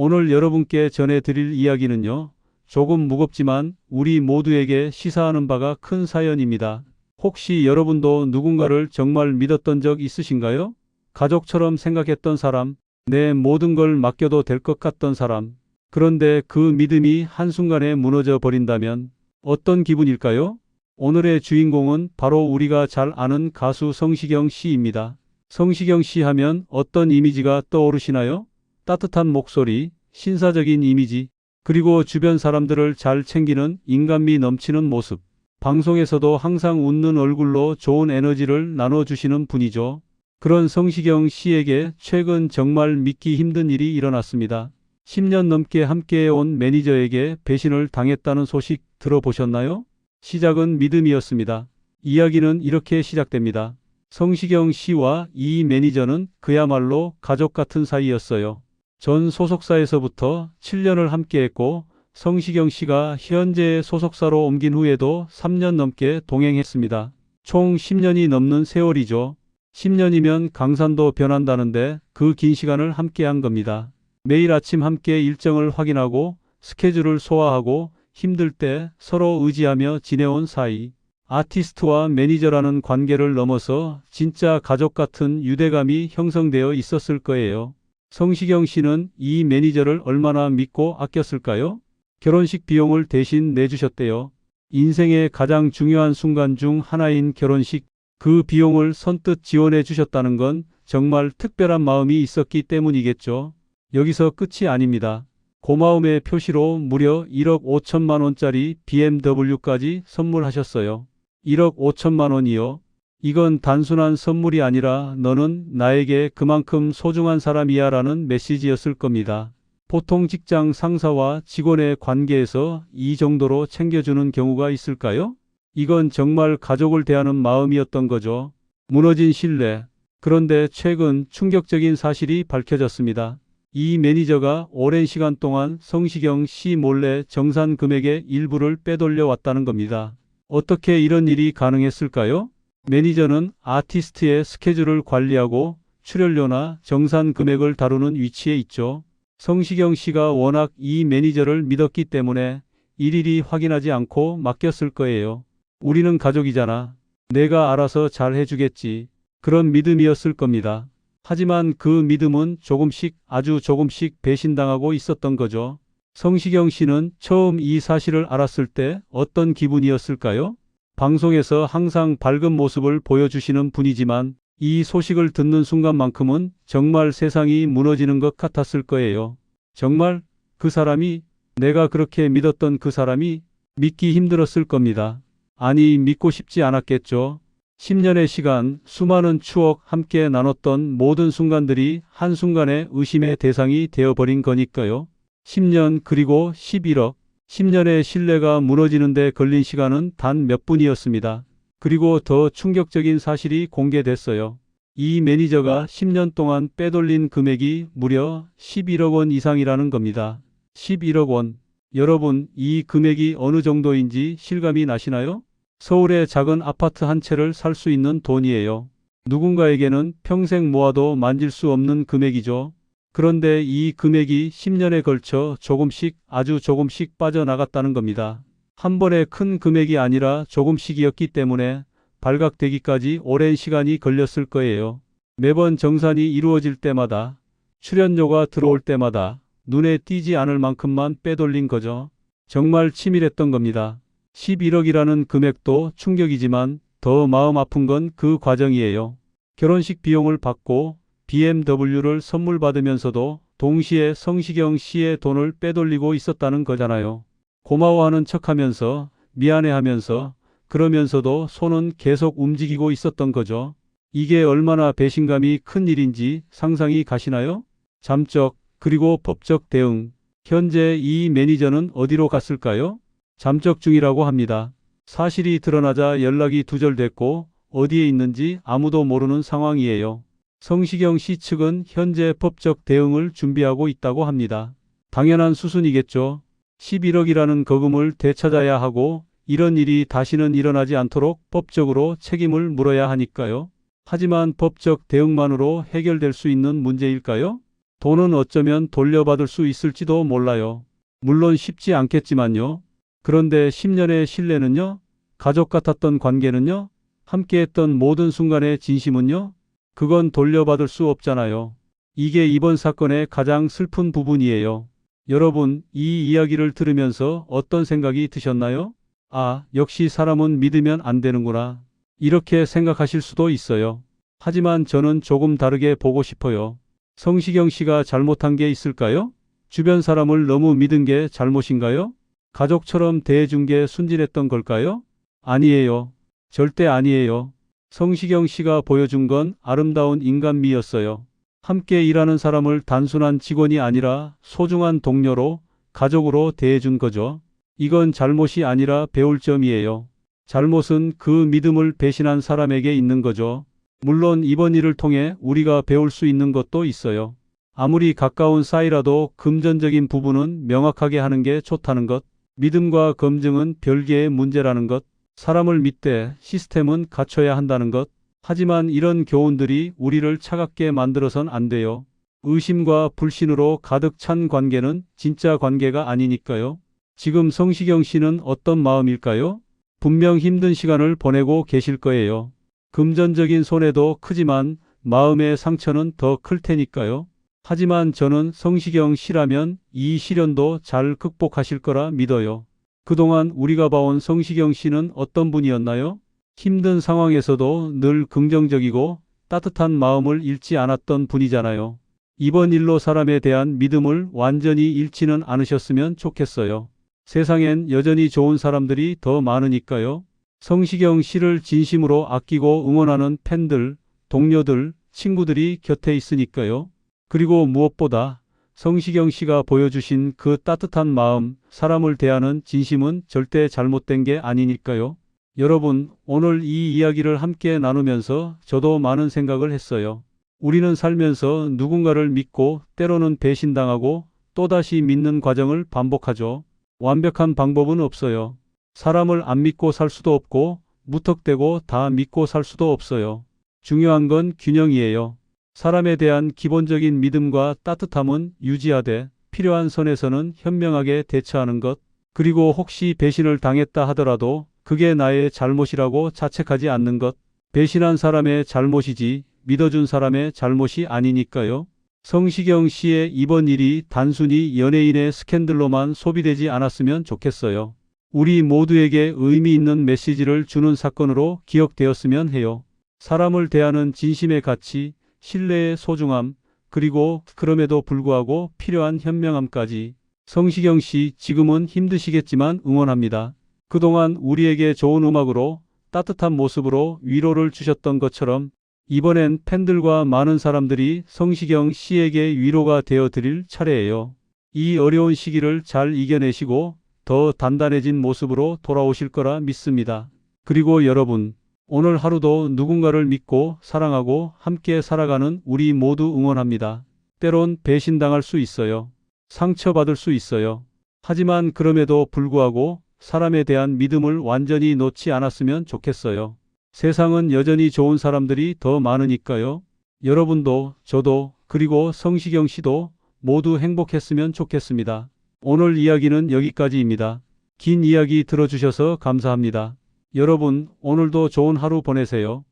오늘 여러분께 전해드릴 이야기는요. 조금 무겁지만 우리 모두에게 시사하는 바가 큰 사연입니다. 혹시 여러분도 누군가를 정말 믿었던 적 있으신가요? 가족처럼 생각했던 사람, 내 모든 걸 맡겨도 될 것 같던 사람. 그런데 그 믿음이 한순간에 무너져 버린다면 어떤 기분일까요? 오늘의 주인공은 바로 우리가 잘 아는 가수 성시경 씨입니다. 성시경 씨 하면 어떤 이미지가 떠오르시나요? 따뜻한 목소리, 신사적인 이미지, 그리고 주변 사람들을 잘 챙기는 인간미 넘치는 모습. 방송에서도 항상 웃는 얼굴로 좋은 에너지를 나눠주시는 분이죠. 그런 성시경 씨에게 최근 정말 믿기 힘든 일이 일어났습니다. 10년 넘게 함께해온 매니저에게 배신을 당했다는 소식 들어보셨나요? 시작은 믿음이었습니다. 이야기는 이렇게 시작됩니다. 성시경 씨와 이 매니저는 그야말로 가족 같은 사이였어요. 전 소속사에서부터 7년을 함께했고 성시경 씨가 현재 소속사로 옮긴 후에도 3년 넘게 동행했습니다. 총 10년이 넘는 세월이죠. 10년이면 강산도 변한다는데 그 긴 시간을 함께한 겁니다. 매일 아침 함께 일정을 확인하고 스케줄을 소화하고 힘들 때 서로 의지하며 지내온 사이. 아티스트와 매니저라는 관계를 넘어서 진짜 가족 같은 유대감이 형성되어 있었을 거예요. 성시경 씨는 이 매니저를 얼마나 믿고 아꼈을까요? 결혼식 비용을 대신 내주셨대요. 인생의 가장 중요한 순간 중 하나인 결혼식, 그 비용을 선뜻 지원해 주셨다는 건 정말 특별한 마음이 있었기 때문이겠죠. 여기서 끝이 아닙니다. 고마움의 표시로 무려 1억 5천만 원짜리 BMW까지 선물하셨어요. 1억 5천만 원이요. 이건 단순한 선물이 아니라 너는 나에게 그만큼 소중한 사람이야 라는 메시지였을 겁니다. 보통 직장 상사와 직원의 관계에서 이 정도로 챙겨주는 경우가 있을까요? 이건 정말 가족을 대하는 마음이었던 거죠. 무너진 신뢰. 그런데 최근 충격적인 사실이 밝혀졌습니다. 이 매니저가 오랜 시간 동안 성시경 씨 몰래 정산 금액의 일부를 빼돌려 왔다는 겁니다. 어떻게 이런 일이 가능했을까요? 매니저는 아티스트의 스케줄을 관리하고 출연료나 정산 금액을 다루는 위치에 있죠. 성시경 씨가 워낙 이 매니저를 믿었기 때문에 일일이 확인하지 않고 맡겼을 거예요. 우리는 가족이잖아. 내가 알아서 잘 해주겠지. 그런 믿음이었을 겁니다. 하지만 그 믿음은 조금씩 아주 조금씩 배신당하고 있었던 거죠. 성시경 씨는 처음 이 사실을 알았을 때 어떤 기분이었을까요? 방송에서 항상 밝은 모습을 보여주시는 분이지만 이 소식을 듣는 순간만큼은 정말 세상이 무너지는 것 같았을 거예요. 정말 그 사람이 내가 그렇게 믿었던 그 사람이 믿기 힘들었을 겁니다. 아니 믿고 싶지 않았겠죠. 10년의 시간, 수많은 추억 함께 나눴던 모든 순간들이 한순간에 의심의 대상이 되어버린 거니까요. 10년 그리고 11억, 10년의 신뢰가 무너지는데 걸린 시간은 단 몇 분이었습니다. 그리고 더 충격적인 사실이 공개됐어요. 이 매니저가 10년 동안 빼돌린 금액이 무려 11억 원 이상이라는 겁니다. 11억 원. 여러분, 이 금액이 어느 정도인지 실감이 나시나요? 서울의 작은 아파트 한 채를 살 수 있는 돈이에요. 누군가에게는 평생 모아도 만질 수 없는 금액이죠. 그런데 이 금액이 10년에 걸쳐 조금씩 아주 조금씩 빠져나갔다는 겁니다. 한 번에 큰 금액이 아니라 조금씩이었기 때문에 발각되기까지 오랜 시간이 걸렸을 거예요. 매번 정산이 이루어질 때마다 출연료가 들어올 때마다 눈에 띄지 않을 만큼만 빼돌린 거죠. 정말 치밀했던 겁니다. 11억이라는 금액도 충격이지만 더 마음 아픈 건 그 과정이에요. 결혼식 비용을 받고 BMW를 선물 받으면서도 동시에 성시경 씨의 돈을 빼돌리고 있었다는 거잖아요. 고마워하는 척 하면서 미안해 하면서 그러면서도 손은 계속 움직이고 있었던 거죠. 이게 얼마나 배신감이 큰 일인지 상상이 가시나요? 잠적, 그리고 법적 대응. 현재 이 매니저는 어디로 갔을까요? 잠적 중이라고 합니다. 사실이 드러나자 연락이 두절됐고 어디에 있는지 아무도 모르는 상황이에요. 성시경 씨 측은 현재 법적 대응을 준비하고 있다고 합니다. 당연한 수순이겠죠. 11억이라는 거금을 되찾아야 하고 이런 일이 다시는 일어나지 않도록 법적으로 책임을 물어야 하니까요. 하지만 법적 대응만으로 해결될 수 있는 문제일까요? 돈은 어쩌면 돌려받을 수 있을지도 몰라요. 물론 쉽지 않겠지만요. 그런데 10년의 신뢰는요? 가족 같았던 관계는요? 함께했던 모든 순간의 진심은요? 그건 돌려받을 수 없잖아요. 이게 이번 사건의 가장 슬픈 부분이에요. 여러분, 이 이야기를 들으면서 어떤 생각이 드셨나요? 아, 역시 사람은 믿으면 안 되는구나. 이렇게 생각하실 수도 있어요. 하지만 저는 조금 다르게 보고 싶어요. 성시경 씨가 잘못한 게 있을까요? 주변 사람을 너무 믿은 게 잘못인가요? 가족처럼 대해준 게 순진했던 걸까요? 아니에요. 절대 아니에요. 성시경 씨가 보여준 건 아름다운 인간미였어요. 함께 일하는 사람을 단순한 직원이 아니라 소중한 동료로, 가족으로 대해준 거죠. 이건 잘못이 아니라 배울 점이에요. 잘못은 그 믿음을 배신한 사람에게 있는 거죠. 물론 이번 일을 통해 우리가 배울 수 있는 것도 있어요. 아무리 가까운 사이라도 금전적인 부분은 명확하게 하는 게 좋다는 것. 믿음과 검증은 별개의 문제라는 것. 사람을 믿되 시스템은 갖춰야 한다는 것. 하지만 이런 교훈들이 우리를 차갑게 만들어선 안 돼요. 의심과 불신으로 가득 찬 관계는 진짜 관계가 아니니까요. 지금 성시경 씨는 어떤 마음일까요? 분명 힘든 시간을 보내고 계실 거예요. 금전적인 손해도 크지만 마음의 상처는 더 클 테니까요. 하지만 저는 성시경 씨라면 이 시련도 잘 극복하실 거라 믿어요. 그동안 우리가 봐온 성시경 씨는 어떤 분이었나요? 힘든 상황에서도 늘 긍정적이고 따뜻한 마음을 잃지 않았던 분이잖아요. 이번 일로 사람에 대한 믿음을 완전히 잃지는 않으셨으면 좋겠어요. 세상엔 여전히 좋은 사람들이 더 많으니까요. 성시경 씨를 진심으로 아끼고 응원하는 팬들, 동료들, 친구들이 곁에 있으니까요. 그리고 무엇보다 성시경 씨가 보여주신 그 따뜻한 마음, 사람을 대하는 진심은 절대 잘못된 게 아니니까요. 여러분, 오늘 이 이야기를 함께 나누면서 저도 많은 생각을 했어요. 우리는 살면서 누군가를 믿고 때로는 배신당하고 또다시 믿는 과정을 반복하죠. 완벽한 방법은 없어요. 사람을 안 믿고 살 수도 없고 무턱대고 다 믿고 살 수도 없어요. 중요한 건 균형이에요. 사람에 대한 기본적인 믿음과 따뜻함은 유지하되 필요한 선에서는 현명하게 대처하는 것, 그리고 혹시 배신을 당했다 하더라도 그게 나의 잘못이라고 자책하지 않는 것, 배신한 사람의 잘못이지 믿어준 사람의 잘못이 아니니까요. 성시경 씨의 이번 일이 단순히 연예인의 스캔들로만 소비되지 않았으면 좋겠어요. 우리 모두에게 의미 있는 메시지를 주는 사건으로 기억되었으면 해요. 사람을 대하는 진심의 가치, 신뢰의 소중함, 그리고 그럼에도 불구하고 필요한 현명함까지. 성시경 씨, 지금은 힘드시겠지만 응원합니다. 그동안 우리에게 좋은 음악으로 따뜻한 모습으로 위로를 주셨던 것처럼 이번엔 팬들과 많은 사람들이 성시경 씨에게 위로가 되어 드릴 차례예요. 이 어려운 시기를 잘 이겨내시고 더 단단해진 모습으로 돌아오실 거라 믿습니다. 그리고 여러분, 오늘 하루도 누군가를 믿고 사랑하고 함께 살아가는 우리 모두 응원합니다. 때론 배신당할 수 있어요. 상처받을 수 있어요. 하지만 그럼에도 불구하고 사람에 대한 믿음을 완전히 놓지 않았으면 좋겠어요. 세상은 여전히 좋은 사람들이 더 많으니까요. 여러분도, 저도, 그리고 성시경 씨도 모두 행복했으면 좋겠습니다. 오늘 이야기는 여기까지입니다. 긴 이야기 들어주셔서 감사합니다. 여러분, 오늘도 좋은 하루 보내세요.